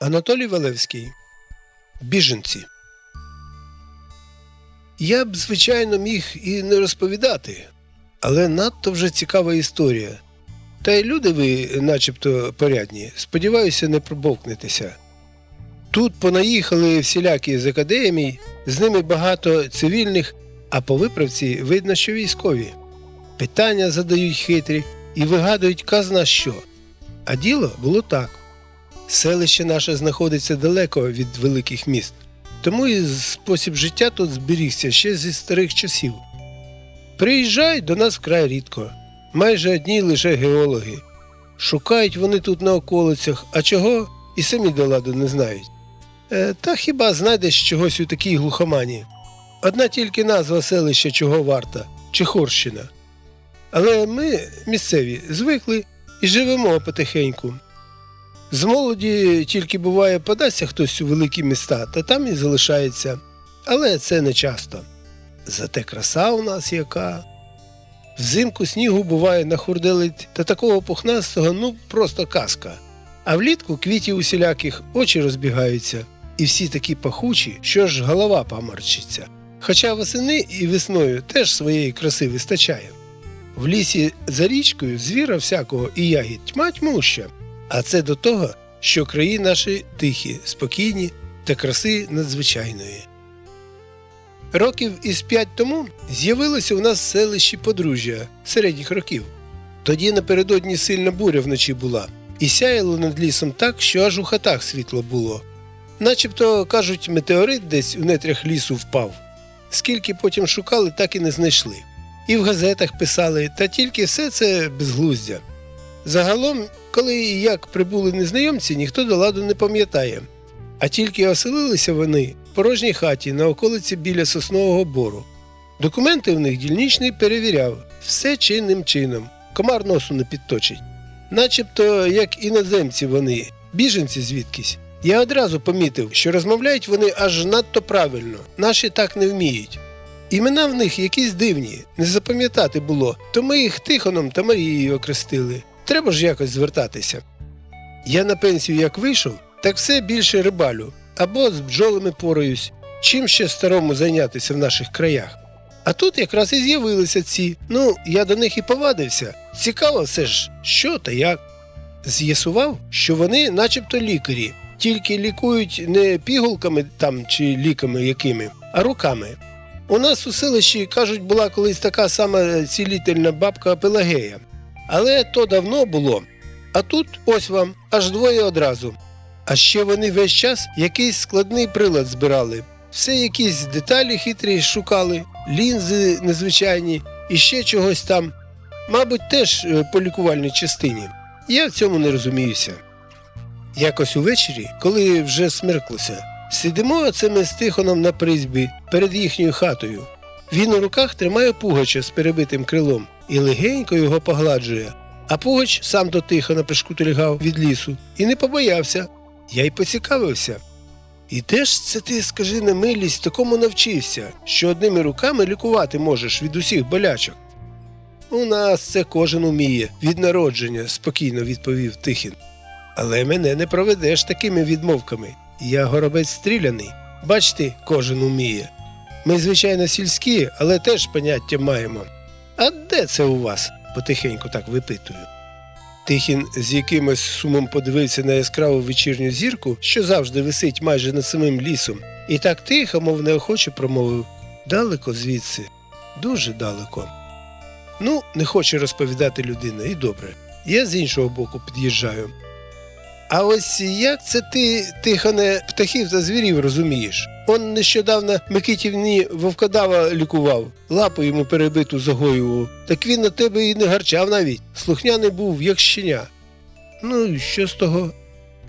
Анатолій Валевський. Біженці. Я б, звичайно, міг і не розповідати, але надто вже цікава історія. Та й люди ви, начебто, порядні. Сподіваюся, не пробовкнетеся. Тут понаїхали всілякі з академій, з ними багато цивільних, а по виправці видно, що військові. Питання задають хитрі і вигадують казна що. А діло було так. Селище наше знаходиться далеко від великих міст, тому і спосіб життя тут зберігся ще зі старих часів. Приїжджають до нас вкрай рідко, майже одні лише геологи. Шукають вони тут на околицях, а чого і самі до ладу не знають. Е, та хіба знайдеш чогось у такій глухомані? Одна тільки назва селища чого варта Чехорщина. Але ми, місцеві, звикли і живемо потихеньку. З молоді тільки буває подасться хтось у великі міста, та там і залишається. Але це не часто. Зате краса у нас яка. Взимку снігу буває нахурделить та такого пухнастого, ну просто казка. А влітку квітів усіляких очі розбігаються, і всі такі пахучі, що ж голова поморчиться. Хоча восени і весною теж своєї краси вистачає. В лісі за річкою звіра всякого і ягід тьма тьмуща. А це до того, що краї наші тихі, спокійні та краси надзвичайної. Років із п'ять тому з'явилося у нас в селищі подружжя середніх років. Тоді напередодні сильна буря вночі була, і сяяло над лісом так, що аж у хатах світло було. Начебто, кажуть, метеорит десь у нетрях лісу впав. Скільки потім шукали, так і не знайшли. І в газетах писали, та тільки все це безглуздя. Загалом, коли і як прибули незнайомці, ніхто до ладу не пам'ятає. А тільки оселилися вони в порожній хаті на околиці біля соснового бору. Документи в них дільничний перевіряв все чинним чином, комар носу не підточить. Начебто, як іноземці вони, біженці звідкись. Я одразу помітив, що розмовляють вони аж надто правильно, наші так не вміють. Імена в них якісь дивні, не запам'ятати було, то ми їх Тихоном та Марією окрестили. Треба ж якось звертатися. Я на пенсію як вийшов, так все більше рибалю або з бджолами пораюсь, чим ще старому зайнятися в наших краях. А тут якраз і з'явилися ці. Ну, я до них і повадився. Цікаво все ж, що та як. З'ясував, що вони начебто лікарі, тільки лікують не пігулками там чи ліками якими, а руками. У нас у селищі, кажуть, була колись така сама цілітельна бабка Пелагея. Але то давно було. А тут ось вам аж двоє одразу. А ще вони весь час якийсь складний прилад збирали. Все якісь деталі хитрі шукали, лінзи незвичайні і ще чогось там. Мабуть, теж е, по лікувальній частині. Я в цьому не розуміюся. Якось увечері, коли вже смерклося, сидимо оце ми з Тихоном на призьбі перед їхньою хатою. Він у руках тримає пугача з перебитим крилом і легенько його погладжує. А пугач сам до Тихона пришкутильгав від лісу і не побоявся. Я й поцікавився. І де ж це ти, скажи на милість, такому навчився, що одними руками лікувати можеш від усіх болячок? У нас це кожен уміє від народження, спокійно відповів Тихін. Але мене не проведеш такими відмовками. Я горобець стріляний. Бачте, кожен уміє. Ми, звичайно, сільські, але теж поняття маємо. А де це у вас? потихеньку так випитую. Тихін з якимось сумом подивився на яскраву вечірню зірку, що завжди висить майже над самим лісом, і так тихо, мов неохоче промовив далеко звідси, дуже далеко. Ну, не хоче розповідати людина, і добре. Я з іншого боку під'їжджаю. А ось як це ти, Тихоне, птахів та звірів розумієш? Он нещодавно Микитівні вовкодава лікував, лапу йому перебиту загоював. Так він на тебе і не гарчав навіть. Слухняний був, як щеня. Ну, і що з того?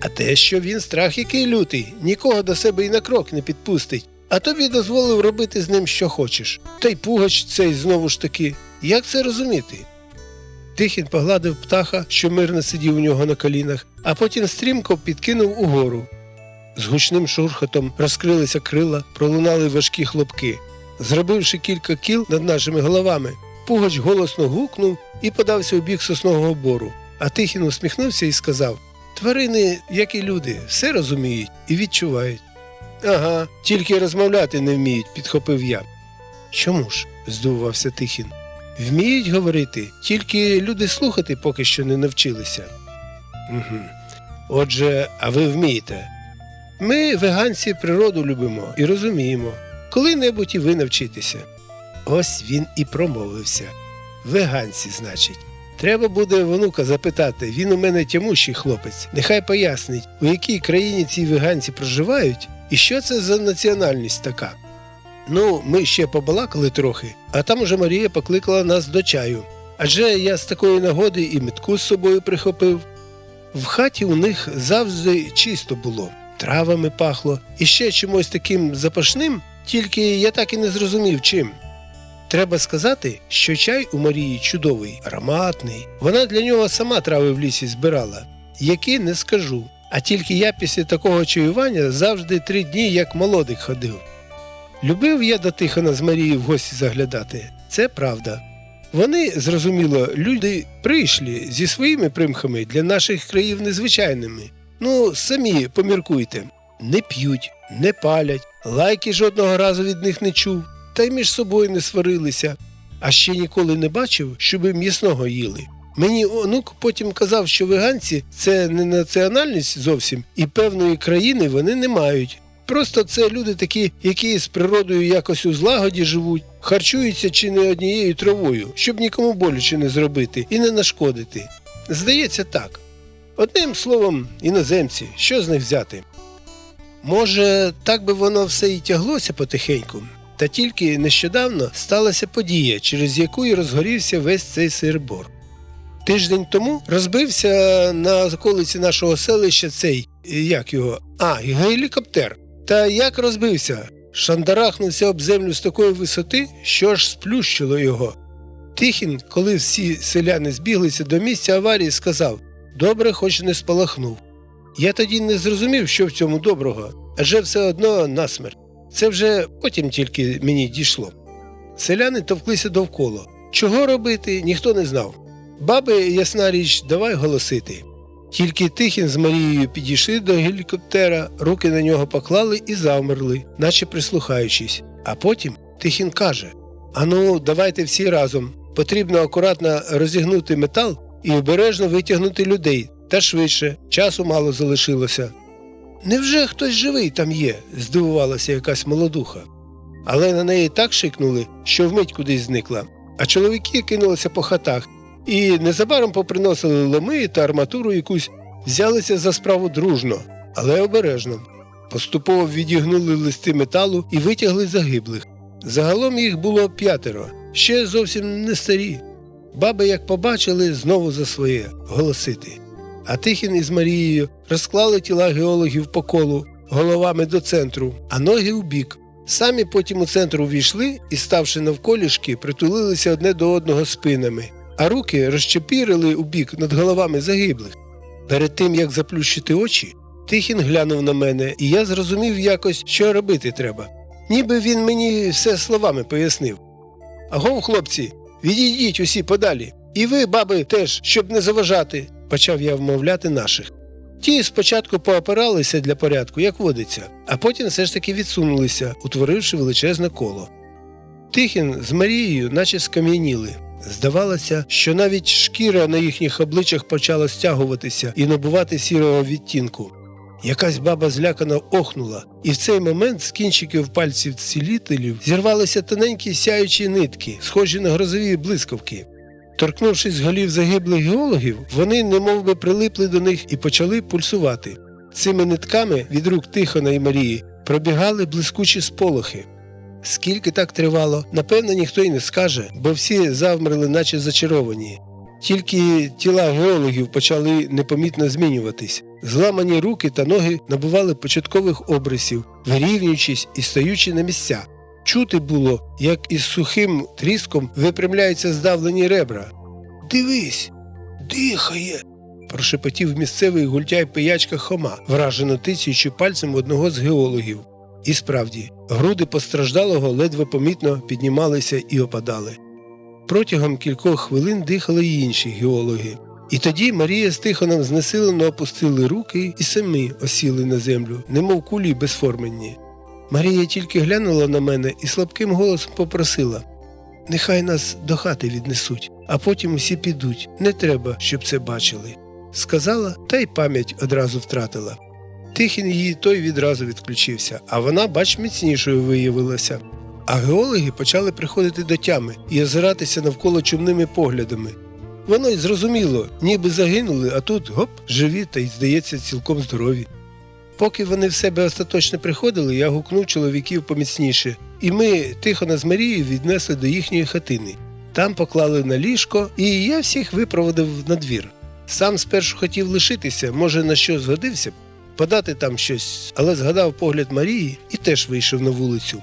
А те, що він страх який лютий, нікого до себе і на крок не підпустить, а тобі дозволив робити з ним що хочеш. Та й пугач цей знову ж таки. Як це розуміти? Тихін погладив птаха, що мирно сидів у нього на колінах, а потім стрімко підкинув угору. З гучним шурхотом розкрилися крила, пролунали важкі хлопки. Зробивши кілька кіл над нашими головами, пугач голосно гукнув і подався у бік соснового бору. А Тихін усміхнувся і сказав Тварини, як і люди, все розуміють і відчувають. Ага, тільки розмовляти не вміють, підхопив я. Чому ж? здивувався Тихін. Вміють говорити, тільки люди слухати поки що не навчилися. Угу. Отже, а ви вмієте. Ми, веганці, природу любимо і розуміємо, коли-небудь і ви навчитеся. Ось він і промовився. Веганці, значить. Треба буде внука запитати, він у мене тямущий хлопець. Нехай пояснить, у якій країні ці веганці проживають і що це за національність така. Ну, ми ще побалакали трохи, а там уже Марія покликала нас до чаю. Адже я з такої нагоди і метку з собою прихопив. В хаті у них завжди чисто було, травами пахло і ще чимось таким запашним, тільки я так і не зрозумів чим. Треба сказати, що чай у Марії чудовий, ароматний. Вона для нього сама трави в лісі збирала, які не скажу. А тільки я після такого чаювання завжди три дні як молодик ходив. Любив я до Тихона з Марією в гості заглядати, це правда. Вони, зрозуміло, люди прийшлі зі своїми примхами для наших країв незвичайними. Ну, самі поміркуйте, не п'ють, не палять, лайки жодного разу від них не чув, та й між собою не сварилися. А ще ніколи не бачив, щоби м'ясного їли. Мені онук потім казав, що веганці це не національність зовсім, і певної країни вони не мають. Просто це люди такі, які з природою якось у злагоді живуть, харчуються чи не однією травою, щоб нікому боляче не зробити і не нашкодити. Здається, так. Одним словом, іноземці, що з них взяти? Може, так би воно все і тяглося потихеньку, та тільки нещодавно сталася подія, через яку і розгорівся весь цей сирбор. Тиждень тому розбився на околиці нашого селища цей, як його, а, гелікоптер. Та як розбився? Шандарахнувся об землю з такої висоти, що аж сплющило його. Тихін, коли всі селяни збіглися до місця аварії, сказав добре, хоч не спалахнув. Я тоді не зрозумів, що в цьому доброго, адже все одно насмерть. Це вже потім тільки мені дійшло. Селяни товклися довкола. Чого робити, ніхто не знав. Баби, ясна річ, давай голосити. Тільки Тихін з Марією підійшли до гелікоптера, руки на нього поклали і завмерли, наче прислухаючись. А потім Тихін каже: Ану, давайте всі разом. Потрібно акуратно розігнути метал і обережно витягнути людей, та швидше, часу мало залишилося. Невже хтось живий там є? здивувалася якась молодуха. Але на неї так шикнули, що вмить кудись зникла. А чоловіки кинулися по хатах і незабаром поприносили ломи та арматуру якусь, взялися за справу дружно, але обережно. Поступово відігнули листи металу і витягли загиблих. Загалом їх було п'ятеро, ще зовсім не старі. Баби, як побачили, знову за своє голосити. А Тихін із Марією розклали тіла геологів по колу головами до центру, а ноги у бік. Самі потім у центр увійшли і, ставши навколішки, притулилися одне до одного спинами, а руки розчепірили у бік над головами загиблих. Перед тим як заплющити очі, Тихін глянув на мене, і я зрозумів якось, що робити треба. Ніби він мені все словами пояснив. Агов, хлопці, відійдіть усі подалі. І ви, баби, теж, щоб не заважати, почав я вмовляти наших. Ті спочатку поопиралися для порядку, як водиться, а потім все ж таки відсунулися, утворивши величезне коло. Тихін з Марією, наче скам'яніли. Здавалося, що навіть шкіра на їхніх обличчях почала стягуватися і набувати сірого відтінку. Якась баба злякано охнула, і в цей момент з кінчиків пальців цілителів зірвалися тоненькі сяючі нитки, схожі на грозові блискавки. Торкнувшись голів загиблих геологів, вони немов би прилипли до них і почали пульсувати. Цими нитками від рук Тихона і Марії пробігали блискучі сполохи. Скільки так тривало, напевно, ніхто й не скаже, бо всі завмерли, наче зачаровані. Тільки тіла геологів почали непомітно змінюватись. Зламані руки та ноги набували початкових обрисів, вирівнюючись і стаючи на місця. Чути було, як із сухим тріском випрямляються здавлені ребра. Дивись, дихає. прошепотів місцевий гультяй пиячка Хома, вражено тицюючи пальцем одного з геологів. І справді, груди постраждалого ледве помітно піднімалися і опадали. Протягом кількох хвилин дихали й інші геологи. І тоді Марія з Тихоном знесилено опустили руки і самі осіли на землю, немов кулі безформенні. Марія тільки глянула на мене і слабким голосом попросила Нехай нас до хати віднесуть, а потім усі підуть. Не треба, щоб це бачили. Сказала, та й пам'ять одразу втратила. Тихін її той відразу відключився, а вона, бач, міцнішою виявилася. А геологи почали приходити до тями і озиратися навколо чумними поглядами. Воно й зрозуміло, ніби загинули, а тут гоп, живі та й, здається, цілком здорові. Поки вони в себе остаточно приходили, я гукнув чоловіків поміцніше, і ми Тихона з Марією віднесли до їхньої хатини. Там поклали на ліжко, і я всіх випроводив на двір. Сам спершу хотів лишитися, може, на що згодився б, подати там щось, але згадав погляд Марії і теж вийшов на вулицю.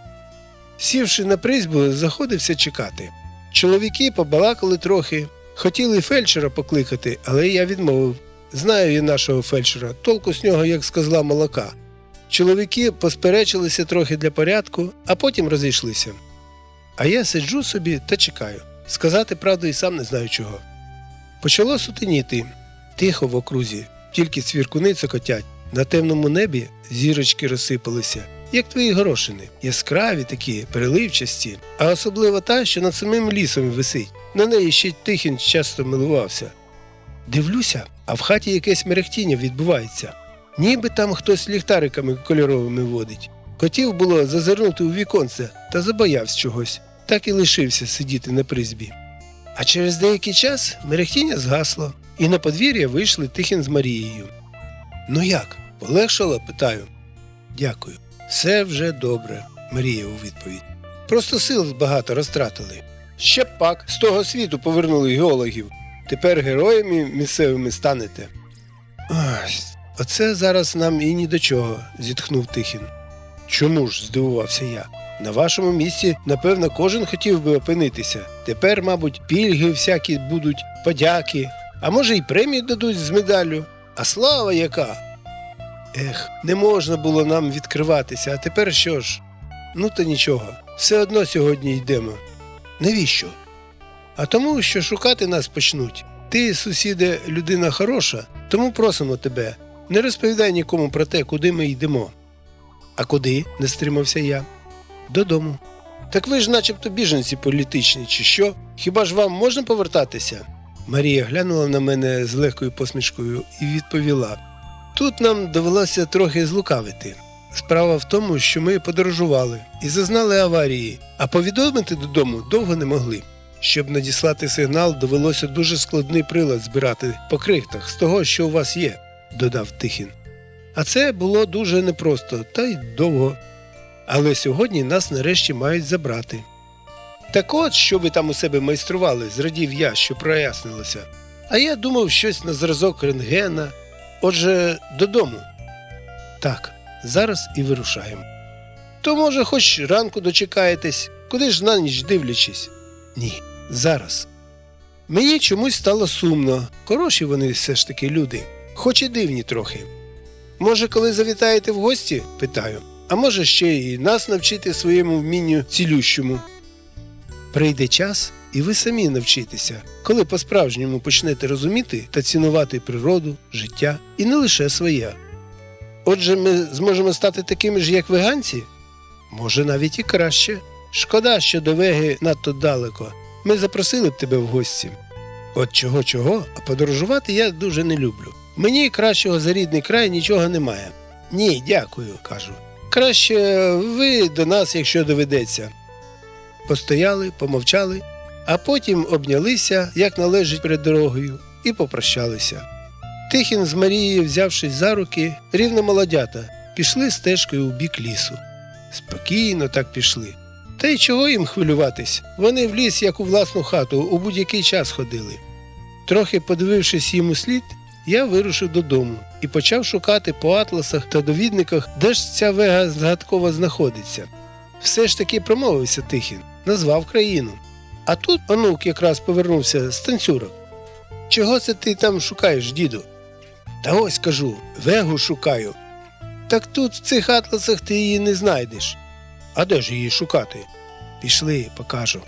Сівши на призьбу, заходився чекати. Чоловіки побалакали трохи, хотіли фельдшера покликати, але я відмовив. Знаю я нашого фельдшера, толку з нього, як з козла молока. Чоловіки посперечилися трохи для порядку, а потім розійшлися. А я сиджу собі та чекаю. Сказати правду і сам не знаю чого. Почало сутеніти. Тихо в окрузі, тільки цвіркуни цокотять. На темному небі зірочки розсипалися, як твої горошини, яскраві такі, переливчасті, а особливо та, що над самим лісом висить. На неї ще Тихін часто милувався. Дивлюся, а в хаті якесь мерехтіння відбувається. Ніби там хтось ліхтариками кольоровими водить. Хотів було зазирнути у віконце та забоявся чогось, так і лишився сидіти на призбі. А через деякий час мерехтіння згасло, і на подвір'я вийшли Тихін з Марією. Ну як, полегшало? питаю. Дякую. Все вже добре, Марія у відповідь. Просто сил багато розтратили. Ще пак з того світу повернули геологів. Тепер героями місцевими станете. Ось, оце зараз нам і ні до чого, зітхнув Тихін. Чому ж? здивувався я. На вашому місці, напевно, кожен хотів би опинитися. Тепер, мабуть, пільги всякі будуть, подяки, а може, й премію дадуть з медаллю. А слава яка? Ех, не можна було нам відкриватися, а тепер що ж? Ну то нічого, все одно сьогодні йдемо. Навіщо? А тому, що шукати нас почнуть. Ти, сусіде, людина хороша, тому просимо тебе, не розповідай нікому про те, куди ми йдемо. А куди? не стримався я. Додому. Так ви ж начебто біженці політичні, чи що? Хіба ж вам можна повертатися? Марія глянула на мене з легкою посмішкою і відповіла: Тут нам довелося трохи злукавити. Справа в тому, що ми подорожували і зазнали аварії, а повідомити додому довго не могли. Щоб надіслати сигнал, довелося дуже складний прилад збирати по крихтах з того, що у вас є, додав Тихін. А це було дуже непросто та й довго. Але сьогодні нас нарешті мають забрати. Так от, що ви там у себе майстрували, зрадів я, що прояснилося. А я думав щось на зразок рентгена. Отже, додому. Так, зараз і вирушаємо. То, може, хоч ранку дочекаєтесь, куди ж на ніч дивлячись? Ні, зараз. Мені чомусь стало сумно. Хороші вони все ж таки люди, хоч і дивні трохи. Може, коли завітаєте в гості? питаю, а може ще і нас навчити своєму вмінню цілющому. Прийде час, і ви самі навчитеся, коли по-справжньому почнете розуміти та цінувати природу, життя і не лише своє. Отже, ми зможемо стати такими ж, як веганці? Може, навіть і краще. Шкода, що до веги надто далеко. Ми запросили б тебе в гості. От чого чого, а подорожувати я дуже не люблю. Мені кращого за рідний край нічого немає. Ні, дякую, кажу. Краще ви до нас, якщо доведеться. Постояли, помовчали, а потім обнялися, як належить перед дорогою, і попрощалися. Тихін з Марією, взявшись за руки, рівно молодята, пішли стежкою у бік лісу. Спокійно так пішли. Та й чого їм хвилюватись? Вони в ліс, як у власну хату, у будь-який час ходили. Трохи подивившись їм у слід, я вирушив додому і почав шукати по атласах та довідниках, де ж ця вега згадкова знаходиться. Все ж таки промовився Тихін, назвав країну. А тут онук якраз повернувся з танцюрок. Чого це ти там шукаєш, діду? Та ось кажу, вегу шукаю. Так тут в цих атласах ти її не знайдеш. А де ж її шукати? Пішли, покажу.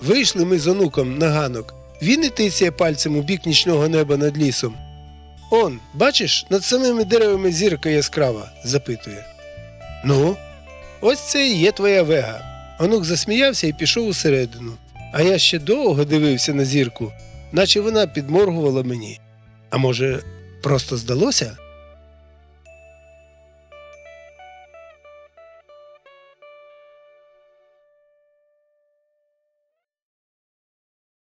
Вийшли ми з онуком на ганок, Він і тицяє пальцем у бік нічного неба над лісом. Он, бачиш, над самими деревами зірка яскрава, запитує. Ну, ось це і є твоя вега. Онук засміявся і пішов усередину. А я ще довго дивився на зірку, наче вона підморгувала мені. А може, просто здалося?